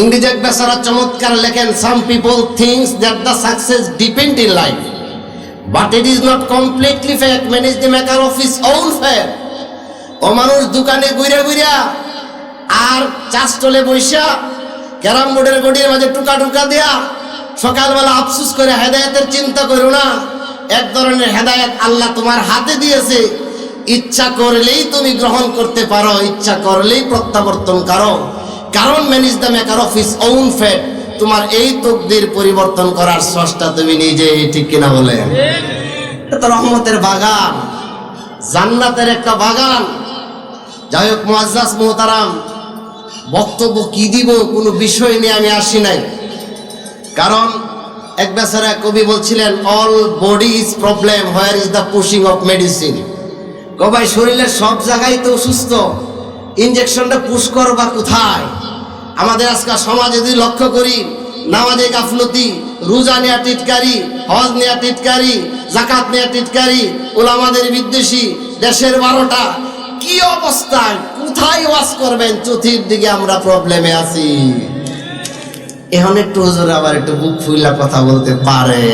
ইংরেজি এক বেচারা চমৎকার লেখেন some people things that the success depend in life but it is not completely fake man is the maker of his own fair ও মানুষ দোকানে ঘুরে ঘুরিয়া আর চাষ চলে বৈশা ক্যারাম বোর্ডের গড়ির মাঝে টুকা টুকা দেয়া সকালবেলা আফসুস করে, হেদায়েতের চিন্তা করো না, এক ধরনের হেদায়েত আল্লাহ তোমার হাতে দিয়েছে। ইচ্ছা করলেই তুমি গ্রহণ করতে পারো, ইচ্ছা করলেই প্রত্যাবর্তন করো। কারণ man is the maker of his own fate. তোমার এই তকদির পরিবর্তন করার স্রষ্টা তুমি নিজে ঠিক কিনা বলে রহমতের বাগান, জান্নাতের একটা বাগান। যাই হোক মুআজ্জাজ মোহতারাম, বক্তব্য কি দিব, কোনো বিষয় নিয়ে আমি আসি নাই। কারণ এক বেচারা কবি বলছিলেন all body is problem where is the pushing of medicine কবাই শরীরের সব জায়গায় তো অসুস্থ। ইঞ্জেকশনটা পুশ করবা কোথায়? আমাদের আজকাল সমাজে যদি লক্ষ্য করি, নামাজে গাফলতি, রোজা নেয়া টিটকারি, হজ নেয়া টিটকারি জাকাত নেয়া টিটকারি, ওলামাদের বিদ্বেষী, দেশের বারোটা, কি অবস্থায় কোথায় ওয়াজ করবেন? চতুর্দিকে আমরা প্রবলেমে আছি। এখন একটু হুজুর আবার একটু বুক ফুইলা কথা বলতে পারে।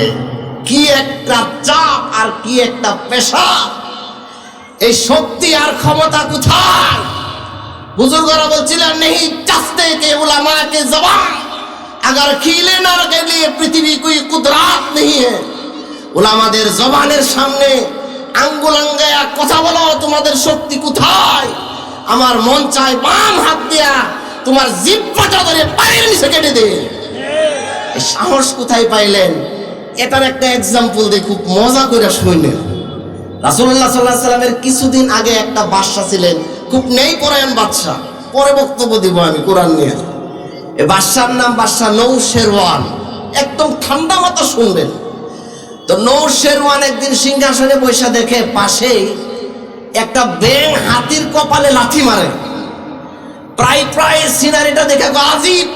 কি একটা চাপ আর কি একটা পেশা এই শক্তি আর ক্ষমতা কোথায়? বুজুর্গরা বলছিলেন নেই চাস্তে কে उलमा के जबान अगर खिले ना के लिए पृथ्वी कोई कुदरत नहीं है উলামাদের জবানের সামনে আঙ্গুল আঙ্গায়া কথা বলো তোমাদের শক্তি কোথায় আমার মন চায় বাম হাত দিয়া তোমার জিব্বাটা ধরে পায়ের নিচে কেটে দে এই সাহস কোথায় পাইলেন এটার একটা এক্সাম্পল দিয়ে খুব মজা করে শুনলেন রাসুল্লাহ সাল্লাহ সাল্লামের কিছুদিন আগে একটা বাদশা ছিলেন খুব নেই পরায়ণ বাদশা পরে বক্তব্য দিব আমি, কোরআন নিয়ে। এ বাদশার নাম বাদশাহ নৌ শেরওয়ান। একদম ঠান্ডা মাথা শুনবেন। তো নৌ শেরওয়ান একদিন সিংহাসনে বৈশা দেখে পাশেই একটা ব্যাং হাতির কপালে লাথি মারে। প্রায় প্রায় সিনারিটা দেখে আজিব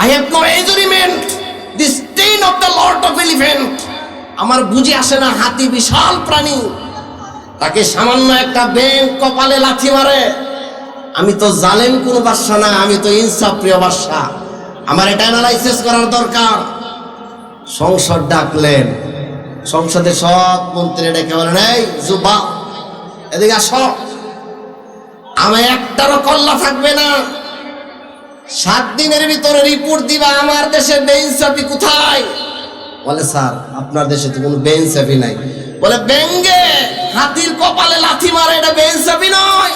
I have no agreement the stain of the lord of elephant আমার বুঝে আসে না, হাতি বিশাল প্রাণী। তাকে সামান্য একটা ব্যাং কপালে লাথি মারে। আমি তো জালেম কোনো বাদশা না, আমি তো ইনসাফ প্রিয় বাদশা। আমার এটা অ্যানালাইসিস করার দরকার। সংসদ ডাকলেন। সংসদে সব মন্ত্রী ডেকে বলেন, এই জুবা এদিকে আসো। আমি একটারও কল্লা থাকবে না। সাত দিনের ভিতরে রিপোর্ট দিবা, আমার দেশের বেইনসাফি কোথায়? বলে, স্যার, আপনার দেশে তো কোনো বেইনসাফি নাই। বলে, ব্যঙ্গে হাতির কপালে লাথি মারে এটা বেইনসাফি নয়।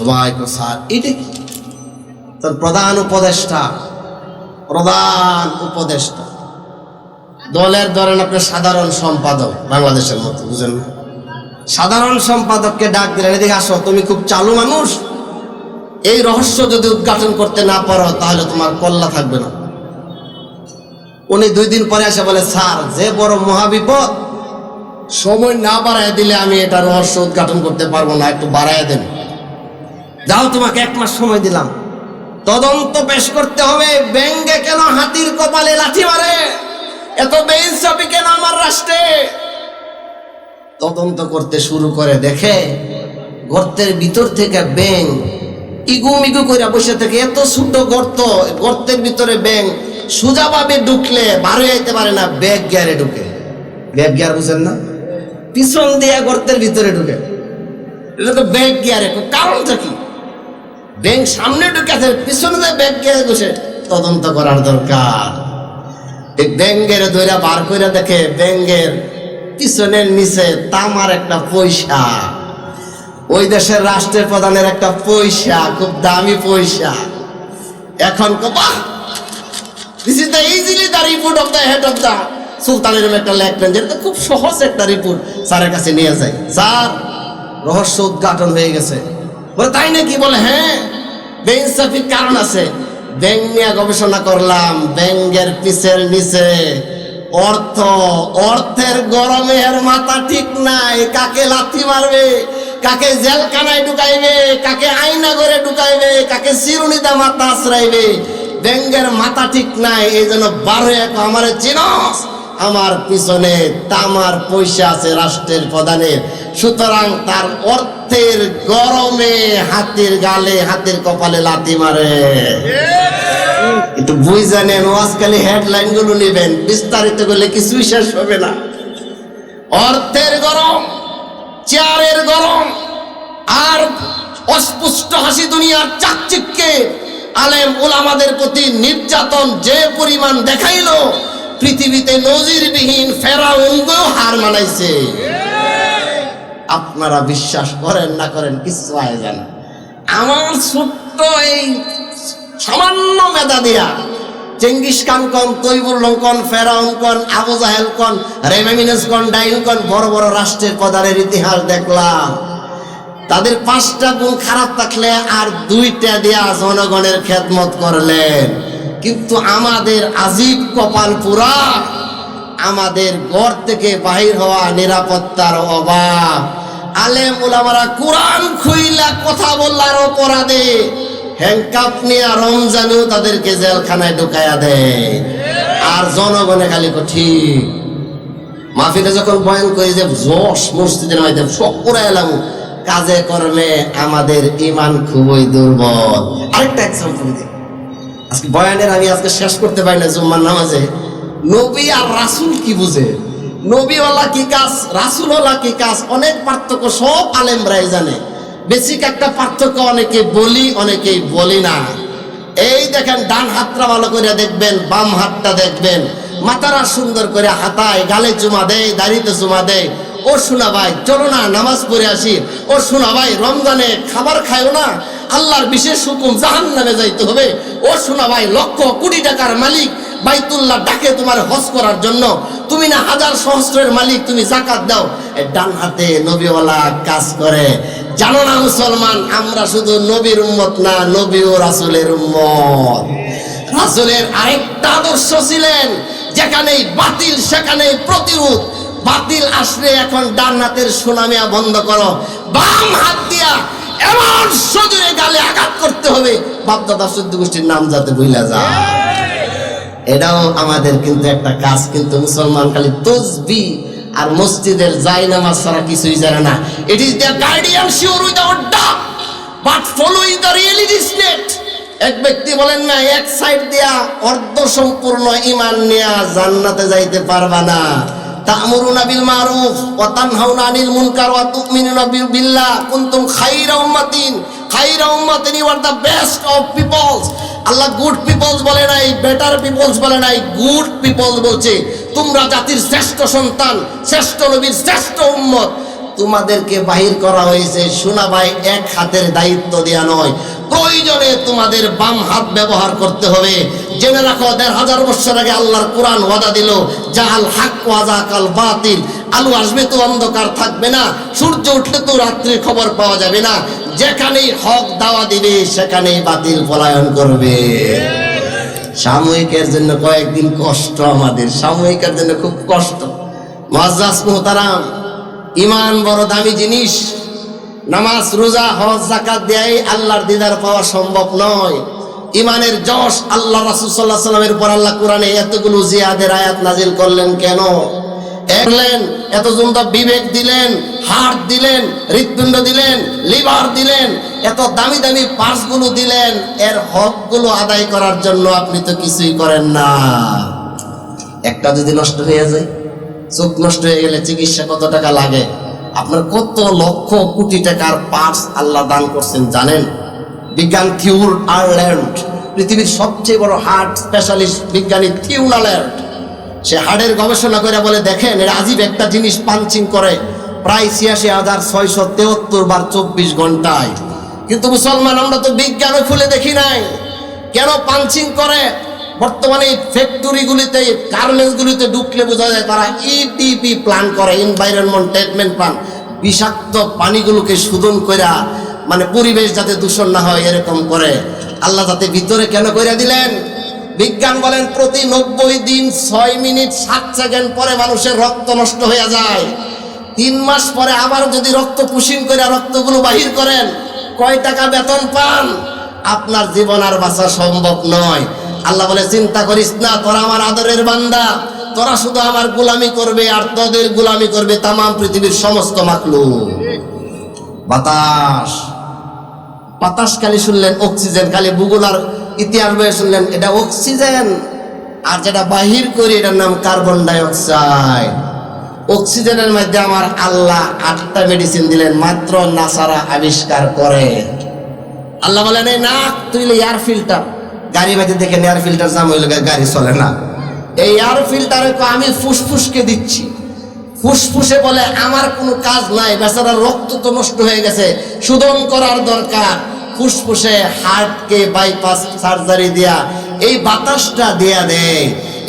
সবাই স্যার এটা কি? তোর প্রধান উপদেষ্টা প্রধান উপদেষ্টা। দলের ধরেন আপনার সাধারণ সম্পাদক বাংলাদেশের মতো, বুঝেন সাধারণ সম্পাদককে ডাক দিলেন, এদিকে আসো, তুমি খুব চালু মানুষ। এই রহস্য যদি উদ্ঘাটন করতে না পারো, তাহলে তোমার কল্লা থাকবে না। উনি দুই দিন পরে এসে বলে, স্যার, যে বড় মহাবিপদ, সময় না বাড়ায় দিলে আমি এটা রহস্য উদ্ঘাটন করতে পারব না, একটু বাড়ায় দেন। যাও, তোমাকে এক মাস সময় দিলাম। তদন্ত পেশ করতে হবে, ব্যঙ্গে কেন হাতির কপালে লাঠি মারে? এত বেইনসাফি কেন আমার রাষ্ট্রে? তদন্ত করতে শুরু করে, দেখে গর্তের ভিতর থেকে ব্যাং ইগু মিগু করে বসে থেকে, এত ছোট গর্ত, গর্তের ভিতরে ব্যাং সোজাভাবে ঢুকলে বারো যাইতে পারে না, ব্যাগ গিয়ারে ঢুকে। ব্যাগ গিয়ার বুঝেন না? পিছন দিয়ে গর্তের ভিতরে ঢুকে। এটা তো ব্যাগ গিয়ারে, কারণটা কি? ব্যাংক সামনে ঢুকে আছে পিছনে ব্যাগ গিয়ারে বসে, তদন্ত করার দরকার। এই ব্যাঙ্গের দইরা বার করে দেখে ব্যাংকের পিছনের নিচে তামার একটা পয়সা। ওই দেশের রাষ্ট্রের প্রধানের একটা পয়সা, খুব দামি পয়সা। এখন বাহ! This is the easily the report of the head of the সুলতানের একটা লেখলেন যেটা খুব সহজ একটা রিপোর্ট স্যারের কাছে নিয়ে যায় স্যার, রহস্য উদ্ঘাটন হয়ে গেছে। বলে, তাই নাকি? বলে হ্যাঁ বেইনসাফির কারণ আছে। ব্যাংক নিয়ে গবেষণা করলাম, ব্যাংকের পিছের নিচে, অর্থ, অর্থের গরমে এর মাথা ঠিক নাই, কাকে লাথি মারবে, কাকে জেলখানায় ঢুকাইবে, কাকে আয়না করে ঢুকাইবে, কাকে চিরুনিতে মাথা আশ্রাইবে ব্যাংকের মাথা ঠিক নাই, এই জন্য বারো এক আমার চিনস। আমার পিছনে তামার পয়সা আছে রাষ্ট্রের প্রধানের সুতরাং তার অর্থের গরমে হাতের গালে, হাতের কপালে লাথি মারে। একটু বই জানেন আজকাল হেডলাইনগুলো নেবেন, বিস্তারিত করলে কিছুই শেষ হবে না। অর্থের গরম, চেয়ারের গরম, আর অস্পুষ্ট হাসি দুনিয়ার চাকচিক্যে আলেম ওলামাদের প্রতি নির্যাতন যে পরিমাণ দেখাইলো পৃথিবীতে নজিরবিহীন ফেরাউনকেও হার মানাইছে। আপনারা বিশ্বাস করেন না করেন কিছু আয় জানা আমার ছোট্ট এই সামান্য মেধা দিয়া চেঙ্গিস খান কন তৈবুর লঙ্কন ফেরাউন কন, আবু জাহেল কন কন, ডাইন কন, বড় বড় রাষ্ট্রের প্রধানের ইতিহাস দেখলাম। তাদের পাঁচটা গুণ খারাপ থাকলে আর দুইটা দিয়া জনগণের খেদমত করলেন। কিন্তু আমাদের আজীব কপাল পুরা আমাদের ঘর থেকে বাহির হওয়া নিরাপত্তার অভাব। আলেম উলামারা কোরআন খুইলা কথা বললার অপরাধে হ্যাংকাপ নিয়ে রমজানেও তাদেরকে জেলখানায় ঢুকাইয়া দেয়। আর জনগণে খালি ঠিক। মাহফিলে যখন বয়ান করি যে জশ মসজিদের মধ্যে সব করে এলাম, কাজে কর্মে আমাদের ইমান খুবই দুর্বল। আরেকটা এক্সাম্পল দিই। আজকে বয়ানের আমি আজকে শেষ করতে পারি না জুম্মার নামাজে। নবী আর রাসুল কি বুঝে? নবীওয়ালা কি কাজ, রাসুলওয়ালা কি কাজ? অনেক পার্থক্য সব আলেমরাই জানে। বেসিক একটা পার্থক্য অনেকে বলি, অনেকেই বলি না। এই দেখেন, ডান হাতটা ভালো করে দেখবেন, বাম হাতটা দেখবেন। মাথারা সুন্দর করে হাতায়, গালে চুমা দেয়, দাড়িতে চুমা দেয়। ও শোনা ভাই, চলো না, নামাজ পড়ে আসি। ও শোনা ভাই, রমজানে খাবার খায়ও না। আল্লাহর বিশেষ হুকুম জাহান নামে যাইতে হবে। ও শোনা ভাই, লক্ষ কোটি টাকার মালিক বাইতুল্লাহ ডাকে তোমার হজ করার জন্য। তুমি না হাজার সহস্রের মালিক, তুমি জাকাত দাও। ডান হাতে নবীওয়ালা কাজ করে। জানো না মুসলমান, আমরা শুধু নবীর উম্মত না, নবী ও রাসুলের উম্মত। রাসুলের আরেকটা আদর্শ ছিলেন, যেখানেই বাতিল, সেখানেই প্রতিরোধ। বাতিল আসলে এখন ডান হাতের সুনামিয়া বন্ধ করো। বাম হাত দিয়া এমন সজুরে গালে আঘাত করতে হবে, বাপদাদা শুদ্ধ গোষ্ঠীর নাম যাতে ভুলা যায়। এটাও আমাদের কিন্তু একটা কাজ, কিন্তু মুসলমান খালি তসবি আর মসজিদের যাই নামাজ ছাড়া কিছুই জানে না। It is the guardian sure without doubt but following the reality state এক ব্যক্তি বলেন না, এক সাইড দিয়া অর্ধ সম্পূর্ণ ইমান নিয়া জান্নাতে যাইতে পারবা না। তা'মুরুনা বিল মারুফ ওয়া তানহাউনা আনিল মুনকার ওয়া তু'মিনুনা বিল্লাহ। কুনতুম খাইরা উম্মাতিন খাইরা উম্মাতিন you are the best of peoples Allah good peoples বলে নাই বেটার পিপলস বলে নাই গুড পিপলস বলছে। তোমরা জাতির শ্রেষ্ঠ সন্তান, শ্রেষ্ঠ নবীর শ্রেষ্ঠ উম্মত। তোমাদেরকে বাহির করা হয়েছে শোনা ভাই এক হাতের দায়িত্ব দেয়া নয়। প্রয়োজনে তোমাদের বাম হাত ব্যবহার করতে হবে। জেনে রাখো, দেড় হাজার বছর আগে আল্লাহর কোরআন ওয়াদা দিল জাল হাক ওয়াজা কাল বাতিল। আলু আসবে তো অন্ধকার থাকবে না, সূর্য উঠলে তো রাত্রির খবর পাওয়া যাবে না। যেখানেই হক দাওয়া দিবে, সেখানেই বাতিল পলায়ন করবে। সাময়িকের জন্য কয়েকদিন কষ্ট আমাদের, সাময়িকের জন্য খুব কষ্ট। মহাজাস মোহতারাম ইমান বড় দামি জিনিস। নামাজ, রোজা, হজ জাকাত দেয় আল্লাহর দিদার পাওয়া সম্ভব নয়। ইমানের যশ আল্লাহ আলাইহি সাল্লামের উপর আল্লাহ কোরআনে এতগুলো জিয়াদের আয়াত নাজিল করলেন কেন? এলেন এত জুন্দা বিবেক দিলেন হার্ট দিলেন, হৃৎপিণ্ড দিলেন, লিভার দিলেন, এত দামি দামি পার্টসগুলো দিলেন, এর হকগুলো আদায় করার জন্য আপনি তো কিছুই করেন না। একটা যদি নষ্ট হয়ে যায় চোখ নষ্ট হয়ে গেলে চিকিৎসা কত টাকা লাগে? আপনার কত লক্ষ কোটি টাকার পার্টস আল্লাহ দান করছেন জানেন? বিজ্ঞান থিউর আয়ারল্যান্ড, পৃথিবীর সবচেয়ে বড় হার্ট স্পেশালিস্ট বিজ্ঞানী থিউর আয়ারল্যান্ড। সে হাড়ের গবেষণা করে বলে, দেখেন, এর আজীব একটা জিনিস পাঞ্চিং করে। প্রায় ছিয়াশি হাজার ছয়শো তেহত্তর বার চব্বিশ ঘন্টায়। কিন্তু মুসলমান, আমরা তো বিজ্ঞানও খুলে দেখি নাই। কেন পাঞ্চিং করে? বর্তমানে এই ফ্যাক্টরিগুলিতে গার্মেন্টসগুলিতে ঢুকলে বোঝা যায় তারা ইটিপি প্ল্যান করে এনভায়রনমেন্ট ট্রিটমেন্ট প্ল্যান বিষাক্ত পানিগুলোকে শোধন কইরা মানে পরিবেশ যাতে দূষণ না হয়, এরকম করে। আল্লাহ যাতে ভিতরে কেন কইরা দিলেন? বিজ্ঞান বলেন, প্রতি নব্বই দিন ছয় মিনিট সাত সেকেন্ড পরে মানুষের রক্ত নষ্ট হয়ে যায়। তিন মাস পরে আবার যদি রক্ত পুষিন করে রক্তগুলো বাহির করেন, কয় টাকা বেতন পান? আপনার জীবন আর বাঁচা সম্ভব নয়। আল্লাহ বলে, চিন্তা করিস না, তোরা আমার আদরের বান্দা। তোরা শুধু আমার গোলামি করবে আর তোদের গোলামি করবে তাম পৃথিবীর সমস্ত মাকলু বাতাস। বাতাস খালি শুনলেন অক্সিজেন, খালি ভূগোল আর ইতিহাস বয়ে শুনলেন, এটা অক্সিজেন। আর যেটা বাহির করি, এটার নাম কার্বন ডাইঅক্সাইড। অক্সিজেনের মধ্যে আমার আল্লাহ আটটা মেডিসিন দিলেন, মাত্র নাসারা আবিষ্কার করে। আল্লাহ বলেন, এই না তুই এয়ার ফিল্টার গাড়ি বাজে দেখে এয়ার ফিল্টার জাম হইলে গাড়ি চলে না। এই এয়ার ফিল্টারে তো আমি ফুসফুসকে দিচ্ছি। ফুসফুসে বলে, আমার কোনো কাজ নাই বেচারা রক্ত তো নষ্ট হয়ে গেছে শোধন করার দরকার। ফুসফুসে হার্টকে বাইপাস সার্জারি দিয়া, এই বাতাসটা দিয়া দেয়।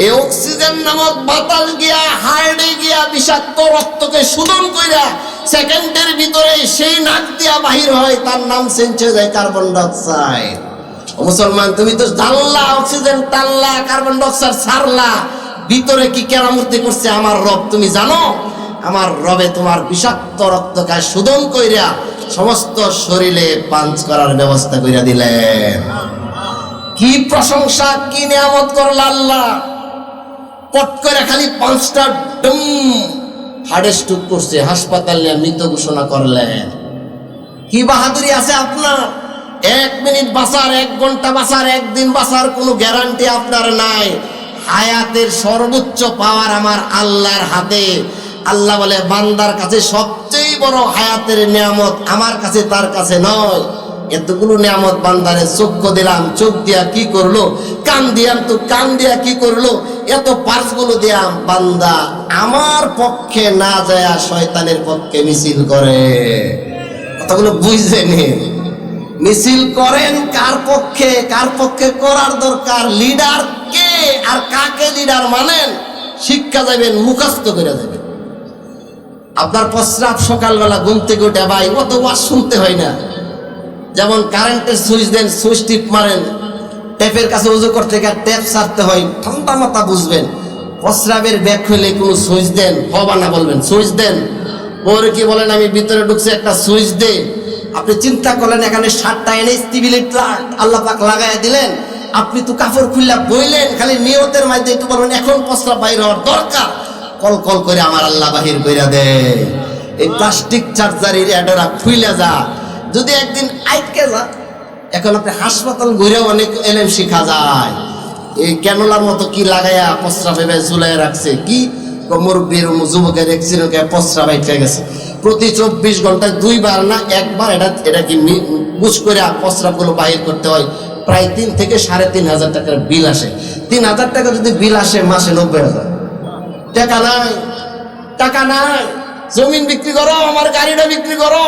এই অক্সিজেন নামক বাতাস গিয়া হার্টে গিয়া বিষাক্ত রক্তকে শোধন কইরা সেকেন্ডের ভিতরে সেই নাক দিয়া বাহির হয়, তার নাম চেঞ্জ হয়ে যায় কার্বন ডাইঅক্সাইড মুসলমান, তুমি তো জানলা, অক্সিজেন টানলা, কার্বন ডাইঅক্সাইড ছাড়লা। ভিতরে কি কেরামূর্তি করছে আমার রব, তুমি জানো? আমার রবে তোমার বিষাক্ত রক্তকে শোধন কইরা সমস্ত শরীরে পাঞ্চ করার ব্যবস্থা কইরা দিলেন। কি প্রশংসা, কি নিয়ামত করল আল্লাহ। পট করে খালি পাঁচটা ডুম হাড়ে স্ট্রোক করছে, হাসপাতাল মৃত ঘোষণা করলেন। কি বাহাদুরি আছে আপনার? এক মিনিট বাঁচার, এক ঘণ্টা বাঁচার, একদিন বাঁচার কোনো গ্যারান্টি আপনার নাই। হায়াতের সর্বোচ্চ পাওয়ার আমার আল্লাহর হাতে। আল্লাহ বলে, বান্দার কাছে সবচেয়ে বড় হায়াতের নিয়ামত আমার কাছে, তার কাছে নয়। এতগুলো নিয়ামত বান্দারে চক্ষু দিলাম, চোখ দিয়া কি করল? কান দিয়াম তো কান দিয়া কি করল? এত পার্সগুলো দিয়াম, বান্দা আমার পক্ষে না যায় শয়তানের পক্ষে মিছিল করে। কথাগুলো বুঝে নিন মিছিল করেন, কার পক্ষে কার পক্ষে করার দরকার লিডার কে আর কাকে লিডার মানেন, শিক্ষা যাবেন মুখস্থ করে যাবেন আপনার প্রস্রাব সকালবেলা ঘুম থেকে উঠে, ভাই, অত ওয়াজ শুনতে হয় না। যেমন কারেন্টের সুইচ দেন, সুইচ টিপ মারেন ট্যাপের কাছে উজু করতে গিয়ে ট্যাপ সারতে হয়, ঠান্ডা মাথা বুঝবেন। প্রস্রাবের ব্যাগ হইলে কোনো সুইচ দেন, হবা না বলবেন, সুইচ দেন। ওর কি বলেন, আমি ভিতরে ঢুকছি, একটা সুইচ দে। আপনি চিন্তা করলেন, এখানে সাতটা এনে স্টিবিলিটি আল্লাহ পাক লাগাই দিলেন। আপনি তো কাপড় খুললা বইলেন, খালি নিয়তের মাধ্যমে একটু বলবেন, এখন প্রস্রাব বাইর হওয়ার দরকার। কল কল করে আমার আল্লাহ বাহির কইরা দে। এই প্লাস্টিক চার্জারের অ্যাডরা খুইলা যা। যদি একদিন আইটকে যা, এখন আপনি হাসপাতাল ঘুরেও অনেক এলেম শিখা যায়। এই ক্যানোলার মতো কি লাগাইয়া প্রস্রাব এভাবে ঝুলাই রাখছে? কি? মুরব্বীর যুবকের এক্সিডেন্টকে প্রস্রাব আইটকে গেছে। প্রতি চব্বিশ ঘন্টায় দুইবার না একবার এটা এটা কি বুঝ করে প্রস্রাবগুলো বাহির করতে হয়। প্রায় তিন থেকে সাড়ে তিন হাজার টাকার বিল আসে। তিন হাজার টাকা যদি বিল আসে, মাসে নব্বই হাজার। টাকা নাই টাকা নাই। জমিন বিক্রি করো, আমার গাড়িটা বিক্রি করো।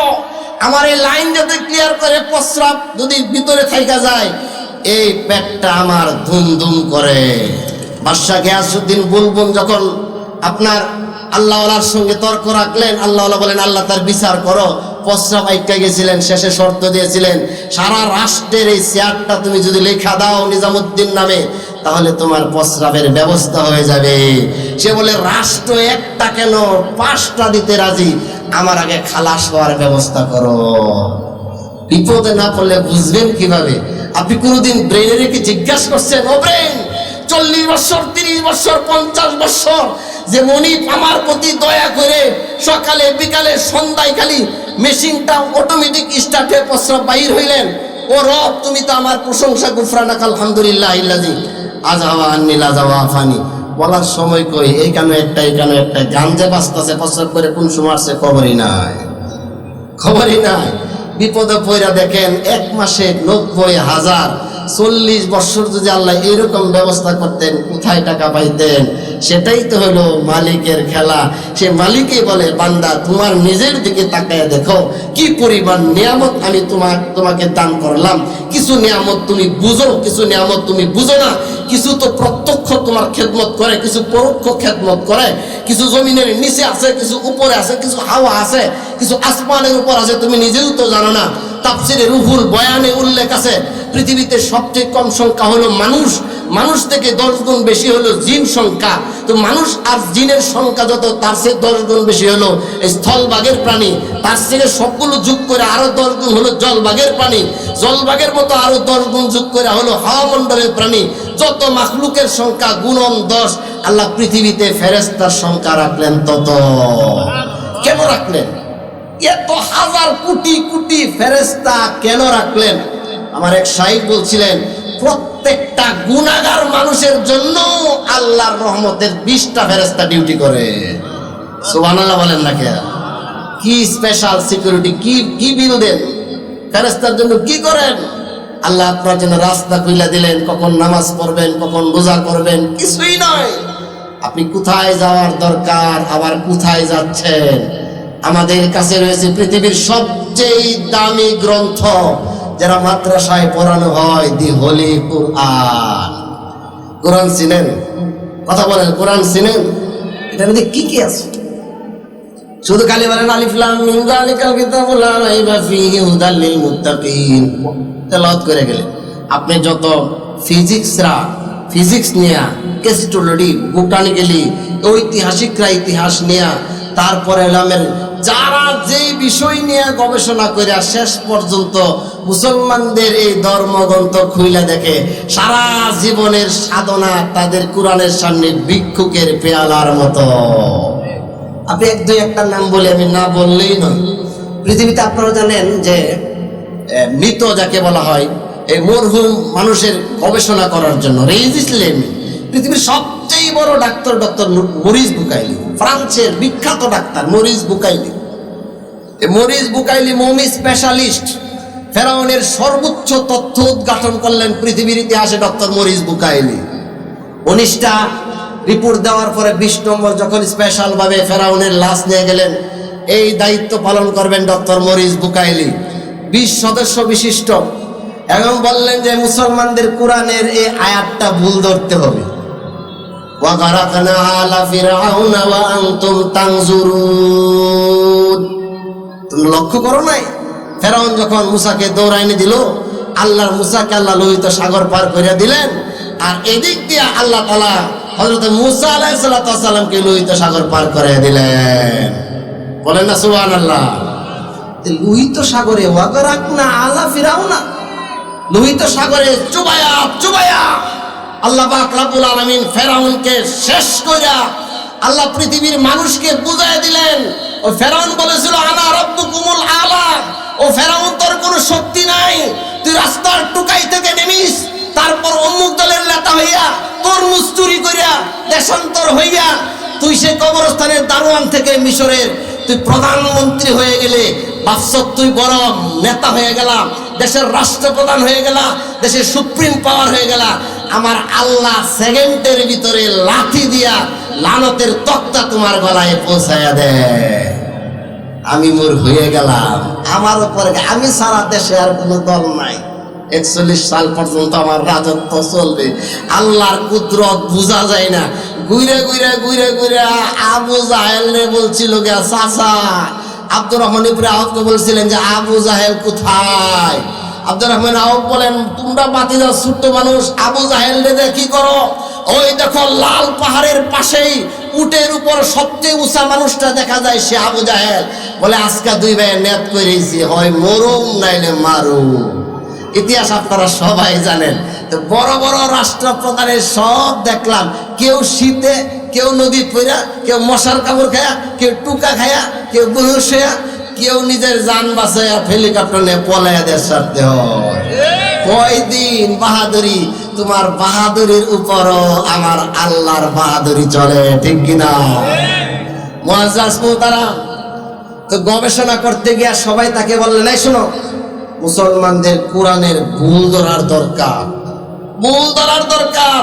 আমার এই লাইন যাতে ক্লিয়ার করে, প্রস্রাব যদি ভিতরে থাইকা যায়, এই পেটটা আমার ধুম ধুম করে। বাদশাহ গিয়াসুদ্দিন বুলবুল যখন আপনার আল্লাহওয়ালার সঙ্গে তর্ক রাখলেন, আল্লাহওয়ালা বলেন, আল্লাহ, তার বিচার করো। প্রস্রাব আইকা গেছিলেন, শেষে শর্ত দিয়েছিলেন, সারা রাষ্ট্রের এই চেয়ারটা তুমি যদি লেখা দাও নিজামুদ্দিন নামে, তাহলে তোমার প্রস্রাবের ব্যবস্থা হয়ে যাবে। সে বলে, রাষ্ট্র একটা কেন? পাঁচটা দিতে রাজি। আমার আগে খালাস হওয়ার ব্যবস্থা করো। বিপদে না পড়লে বুঝবেন কীভাবে? আপনি কোনোদিন ব্রেনে রেখে জিজ্ঞাসা করছেন, ও ব্রেন চল্লিশ বছর, তিরিশ বছর, পঞ্চাশ বছর যে মনিপ আমার প্রতি দয়া করে সকালে, বিকালে, সন্ধ্যায় খালি মেশিনটা অটোমেটিক স্টার্ট প্রস্রাব বাহির হইলেন। ও রব, তুমি তো আমার প্রশংসা গুফরানাক আলহামদুলিল্লাহ, ইল্লাজি। আজাওয়া আন্নিলা যাওয়া ফানি বলার সময় কই, এই কেন একটা, এই কেন একটা? গান যে বাঁচতেছে প্রস্রাব করে কোন সময় খবরই নাই। খবরই নাই। বিপদে পয়রা দেখেন, এক মাসে নব্বই হাজার, চল্লিশ বছর যদি আল্লাহ এরকম ব্যবস্থা করতেন, কোথায় টাকা পাইতেন? সেটাই তো হলো মালিকের খেলা। সে মালিকই বলে, বান্দা, তোমার নিজের দিকে তাকায় দেখো, কি পরিমাণ নিয়ামত আমি তোমার তোমাকে দান করলাম। কিছু নিয়ামত তুমি বুঝো, কিছু নিয়ামত তুমি বুঝো না। কিছু তো প্রত্যক্ষ তোমার খেদমত করে, কিছু পরোক্ষ খেদমত করে। কিছু জমিনের নিচে আছে, কিছু উপরে আছে, কিছু হাওয়া আছে, কিছু আসমানের উপর আছে, তুমি নিজেও তো জানো না। তাপসিরে রুহুল বয়ানে উল্লেখ আছে পৃথিবীতে সবচেয়ে কম সংখ্যা হলো মানুষ। মানুষ থেকে দশ গুণ বেশি হলো জিন সংখ্যা। তো মানুষ আর জিনের সংখ্যা যত, তার চেয়ে দশ গুণ বেশি হলো স্থলবাগের প্রাণী। তার থেকে সবগুলো যোগ করে আরও দশ গুণ হলো জলবাগের প্রাণী। জলবাগের মতো আরও দশ গুণ যোগ করে হলো হাওয়া মণ্ডলের প্রাণী। যত মাখলুকের সংখ্যা, গুণন দশ, আল্লাহ পৃথিবীতে ফেরেস্তার সংখ্যা রাখলেন তত। কেন রাখলেন? এত হাজার কোটি কোটি ফেরেস্তা কেন রাখলেন? আমার এক সাহিব বলছিলেন, প্রত্যেকটা গুণাগার মানুষের জন্য আল্লাহর রহমতের বিশটা ফেরেস্তা ডিউটি করে। সুবহানাল্লাহ বলেন না কে কি স্পেশাল সিকিউরিটি কি কি বিল দেন? ফেরেস্তার জন্য কি করেন? আল্লাহ আপনার জন্য রাস্তা খুলে দিলেন, কখন নামাজ পড়বেন, কখন রোজা করবেন, কিছুই নয়। আপনি কোথায় যাওয়ার দরকার, আবার কোথায় যাচ্ছেন? আমাদের কাছে রয়েছে পৃথিবীর সবচেয়ে দামি গ্রন্থ যারা মাদ্রাসায় পড়ানো হয়, দি হোলি কুরআন। কোরআন চিনেন? কথা বলেন, কোরআন চিনেন? এটার মধ্যে কি কি আছে? শুধু খালি বলেন, আলিফ, লাম, মিম, যালিকাল কিতাবু লা রাইবা ফীহি হুদাল লিল মুত্তাকিন। তেলাওয়াত করে গেলেন আপনি যত ফিজিক্সরা, ফিজিক্স নিয়া কেসিটোলজি বোটানিক্যালি ঐতিহাসিকরা ইতিহাস নিয়া, তারপরে এলামের যারা যে বিষয় নিয়ে গবেষণা করে শেষ পর্যন্ত মুসলমানদের এই ধর্মগ্রন্থ খুইলা দেখে, সারা জীবনের সাধনা তাদের কোরআনের সামনে ভিক্ষুকের পেয়ালার মতো। আপনি এক দুই একটা নাম বলে, আমি না বললেই নয়। পৃথিবীতে আপনারা জানেন যে মৃত যাকে বলা হয়, এই মরহুম মানুষের গবেষণা করার জন্য, রেজিসলেম, পৃথিবীর সবচেয়ে বড় ডাক্তার ডক্টর মরিস বুকাইলি। ফ্রান্সের বিখ্যাত doctor Maurice Bucaille. Maurice Bucaille mummy specialist. ফেরাউনের সর্বোচ্চ তথ্য উদ্ঘাটন করলেন পৃথিবীর ইতিহাসে ডক্টর মরিস বুকাইলি। উনিশটা রিপোর্ট দেওয়ার পরে বিশ নম্বর যখন স্পেশাল ভাবে ফেরাউনের লাশ নিয়ে গেলেন, এই দায়িত্ব পালন করবেন ডক্টর মরিস বুকাইলি। বিশ সদস্য বিশিষ্ট। এবং বললেন যে মুসলমানদের কোরআনের এই আয়াতটা ভুল ধরতে হবে। وغرقنا آل فرعون وأنتم تنظرون তুমি লক্ষ্য করো নাই ফেরাউন যখন মুসাকে দৌড়াইনি দিল আল্লাহর মুসাকে আল্লাহ লোহিত সাগর পার করে দিলেন আর এদিক দিয়ে আল্লাহ তালা হজরত মুসা আলাইসাল্লামকে লোহিত সাগর পার করে দিলেন বলেন না সুবান আল্লাহ লোহিত সাগরে ওয়াগরাক না আলা ফিরাও না লোহিত সাগরে চুবায়া চুবায়া আল্লাহ পাক রাব্বুল আলামিন ফেরাউনকে শেষ কইরা আল্লাহ পৃথিবীর মানুষকে বুঝায় দিলেন। ও ফেরাউন বলেছিল, আনা রাব্বুকুমুল আলা। ও ফেরাউন, তোর কোনো শক্তি নাই। তুই রাস্তার টুকাই থেকে নেমিস, তারপর অমুক দলের নেতা হইয়া তোর মুস্তুরি কইরা দেশান্তর হইয়া তুই সে কবরস্থানের দারোয়ান থেকে মিশরের তুই প্রধানমন্ত্রী হয়ে গেলে। বাস্তব তুই বড় নেতা হয়ে গেলাম দেশের রাষ্ট্রপ্রধান হয়ে গেলা, দেশের সুপ্রিম পাওয়ার হয়ে গেলা। আমার আল্লাহ সেকেন্ডের ভিতরে লাঠি দিয়া লানতের তক্তা তোমার গলায় পৌঁছায়া দেয় আমি মোর হয়ে গেলাম। আমার উপরে আমি সারা দেশে আর কোনো দল নাই। একচল্লিশ সাল পর্যন্ত আমার রাজত্ব চলবে। আল্লাহর কুদরত বোঝা যায় না। ঘুরে ঘুরে ঘুরে ঘুরে আবু জাহেল বলছিল গে, চাচা আব্দুর রহমান ইবরে আহতকে বলছিলেন যে, আবু জাহেল কোথায়? আব্দুর রহমান আহত বলেন, তোমরা বাতি যাও ছোট্ট মানুষ, আবু জাহেল রে কি করো? ওই দেখো, লাল পাহাড়ের পাশেই উটের উপর সবচেয়ে উঁচা মানুষটা দেখা যায়, সে আবু জাহেল। বলে, আজকে দুই ভাই নেত করেছি হয় মরুম নাইলে মারুম। ইতিহাস আপনারা সবাই জানেন। তো বড় বড় রাষ্ট্রপ্রধানের সব দেখলাম, কেউ শীতে কেউ নদী পইরা, কেউ মশার কাপড় খায়া, কেউ টুকা খায়া, কেউ বেহুশ হইয়া কেউ নিজের যান বাঁচাইয়া হেলিকপ্টার নিয়ে পলাইয়া দেশ হয়। কয়দিন বাহাদুরি, তোমার বাহাদুরির উপরও আমার আল্লাহর বাহাদুরি চলে, ঠিক কিনা মহাজাজ তারা তো গবেষণা করতে গিয়া সবাই তাকে বললেন, এই শোনো, মুসলমানদের কোরআনের ভুল ধরার দরকার। ভুল ধরার দরকার।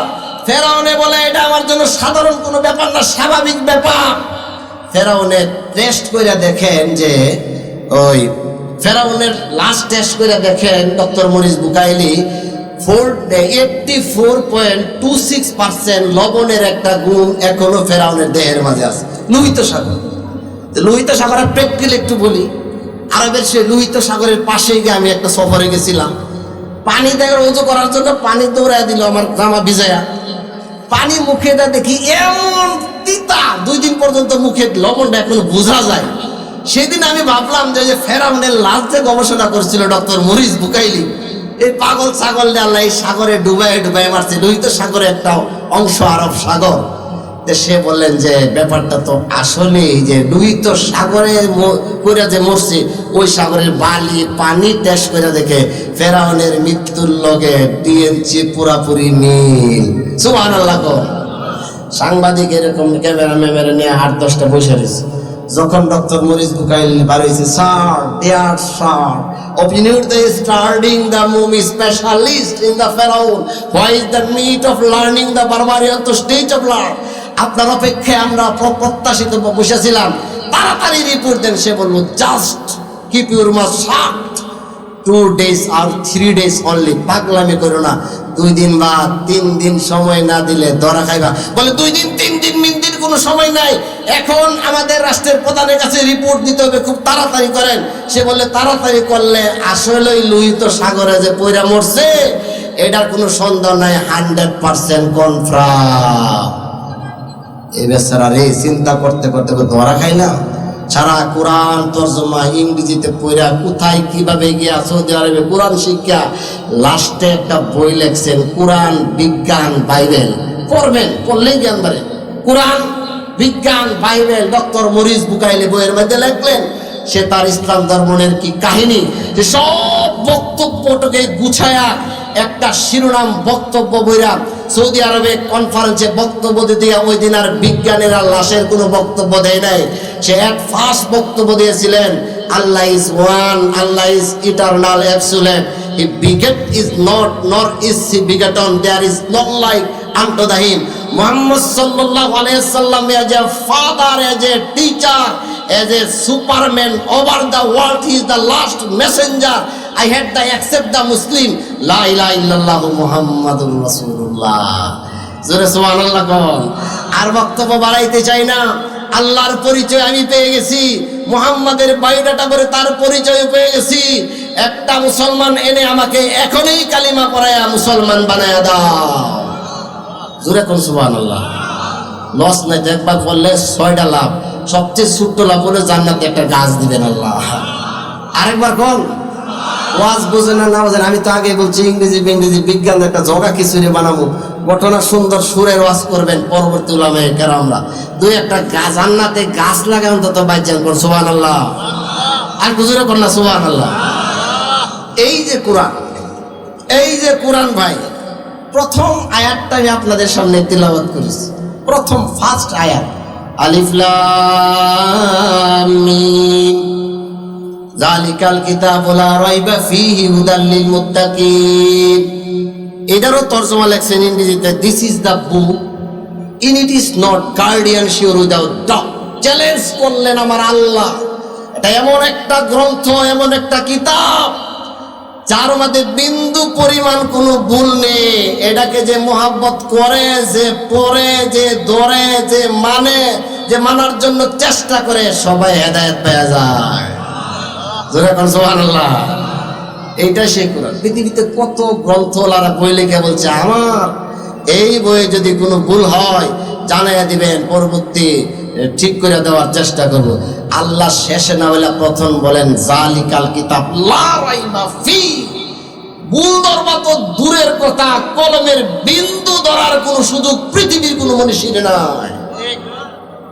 ফেরাউনে বলে, এটা আমার জন্য সাধারণ কোনো ব্যাপার না, স্বাভাবিক ব্যাপার। ফেরাউনের টেস্ট করে দেখেন যে, ওই ফেরাউনের লাস্ট টেস্ট করে দেখেন doctor Maurice Bucaille four eighty four point two six percent লবণের একটা গুণ এখনও ফেরাউনের দেহের মাঝে আছে। লোহিত সাগর। লোহিত সাগরের প্র্যাকটিক্যাল একটু বলি, আরবের সে লোহিত সাগরের পাশে গিয়ে আমি একটা সফরে গেছিলাম পানি দেখার উজু করার জন্য পানি দৌড়ায় দিল আমার জামা ভিজায়া। পানি মুখে দা দেখি এমন তিতা, দুই দিন পর্যন্ত মুখে লবণটা এখন বোঝা যায়। সেদিন আমি ভাবলাম যে ফেরাউনের লাশ যে গবেষণা করছিল ডক্টর মরিস বুকাইলি, এই পাগল ছাগল আল্লাহ এই সাগরে ডুবাই ডুবাই মারছে লোহিত সাগরে একটা অংশ আরব সাগর। তো সে বললেন যে, ব্যাপারটা তো আসলে যে লোহিত সাগরে ম- কইরা যে মরছে, ওই সাগরের বালি, পানি টেস্ট করে দেখে ফেরাউনের মৃত্যুর লগে ডিএনসি পুরাপুরি মিল সুবহান আল্লাহ সাংবাদিক এরকম ক্যামেরা ম্যামেরা নিয়ে আট দশটা বসে রয়েছে যখন ডক্টর মরিস বুকাইল বার হয়েছে sir dear sir starting the movie specialist in the pharaoh. Why is the need of learning the barbarian to stage of learn? আপনার অপেক্ষায় আমরা প্র- প্রত্যাশিত বসেছিলাম। তাড়াতাড়ি রিপোর্ট দেন, সে বলল just keep your mouth two days or three days only পাগলামি করো না। দুই দিন বা তিন দিন সময় না দিলে ধরা খাইবা। বলে, দুই দিন, তিন দিন, মিন দিন কোনো সময় নাই। এখন আমাদের রাষ্ট্রের প্রধানের কাছে রিপোর্ট দিতে হবে। খুব তাড়াতাড়ি করেন। সে বলে তাড়াতাড়ি করলে আসলেই লোহিত সাগরে যে পয়রা মরছে, এটার কোনো সন্দেহ নাই। হান্ড্রেড পার্সেন্ট কনফার্ম এই বেচারা রে চিন্তা করতে করতে করে ধরা খাই না? সারা কোরআন তর্জমা ইংরেজিতে পড়া কোথায় কীভাবে গিয়া সৌদি আরবে কোরআন শিক্ষা? লাস্টে একটা বই লেখছেন, কোরআন বিজ্ঞান বাইবেল। পড়বেন, পড়লেই জ্ঞান বাড়ে। কোরআন বিজ্ঞান বাইবেল, ডক্টর মরিস বুকাইলে বইয়ের মধ্যে লেখলেন, সে তার ইসলাম ধর্মের কি কাহিনী? সব বক্তব্যটাকে গুছায়া একটা শিরোনাম বক্তব্য বইরা সৌদি আরবে কনফারেন্সে বক্তব্য দিতে ওই দিন আর বিজ্ঞানীরা লাশের কোনো বক্তব্য দেয় নাই। সে এক ফার্স্ট বক্তব্য দিয়েছিলেন, আল্লাহ is one Allah is eternal absolute he begot is not nor is he begotten there is not like আন্তদাহিম মোহাম্মদ সাল্লাল্লাহু আলাইহি সাল্লাম as a father as a teacher as a superman over the world is the last messenger I had to accept the Muslim. La ilaha illallah Muhammadur Rasulullah. জোরে সুবহানাল্লাহ কোন? আর বক্তব্য বাড়াইতে চাই না। আল্লাহর পরিচয় আমি পেয়ে গেছি। মুহাম্মাদের বায়োডাটা করে তার পরিচয় পেয়ে গেছি। একটা মুসলমান এনে আমাকে এখনই কালিমা পড়ায়া মুসলমান বানায়া দাও। জোরে কোন সুবহানাল্লাহ? লস নাই একবার করলে ছয়টা লাভ। সবচেয়ে ছোট্ট লাভ হলে জান্নাতে একটা গাছ দিবেন আল্লাহ। আরেকবার কোন? ওয়াজ বুঝে না না বোঝে না। আমি তো আগে বলছি, ইংরেজি ইংরেজি বিজ্ঞান একটা জগা খিচুড়ি বানাবো। ঘটনা সুন্দর সুরের ওয়াজ করবেন পরবর্তী উলামে কেরামরা। দুই একটা গাছ আন্নাতে গাছ লাগে অন্তত বাইজান কর সুবান আল্লাহ আর গুজরে কর না সুবান আল্লাহ এই যে কোরআন, এই যে কোরআন ভাই, প্রথম আয়াতটা আমি আপনাদের সামনে তিলাওয়াত করেছি। প্রথম ফার্স্ট আয়াত। আলিফ লাম মিম। জালিকাল কিতাব লা রাইবা ফীহি হুদাল লিল মুত্তাকিন। এটারও তরজমা লেখছেন ইংরেজিতে this is the book in it is not guardian sure without challenge করলেন আমার আল্লাহ। এটা এমন একটা গ্রন্থ, এমন একটা কিতাব, যার মধ্যে বিন্দু পরিমাণ কোনো ভুল নেই। এটাকে যে মোহাব্বত করে, যে পড়ে যে ধরে, যে মানে যে মানার জন্য চেষ্টা করে, সবাই হেদায়ত পেয়ে যায়। জোরে কোন সুবহানাল্লাহ। এইটা সেই কোরআন। পৃথিবীতে কত গ্রন্থওয়ালারা বই লিখে বলছে, আমার এই বইয়ে যদি কোনো ভুল হয়, জানাইয়া দিবেন, পরবর্তী ঠিক করে দেওয়ার চেষ্টা করব। আল্লাহ শেষে না হইলে প্রথম বলেন, জালিকাল কিতাব ভুল ধরবা তো দূরের কথা, কলমের বিন্দু ধরার কোনো সুযোগ পৃথিবীর কোনো মনীষীর নাই।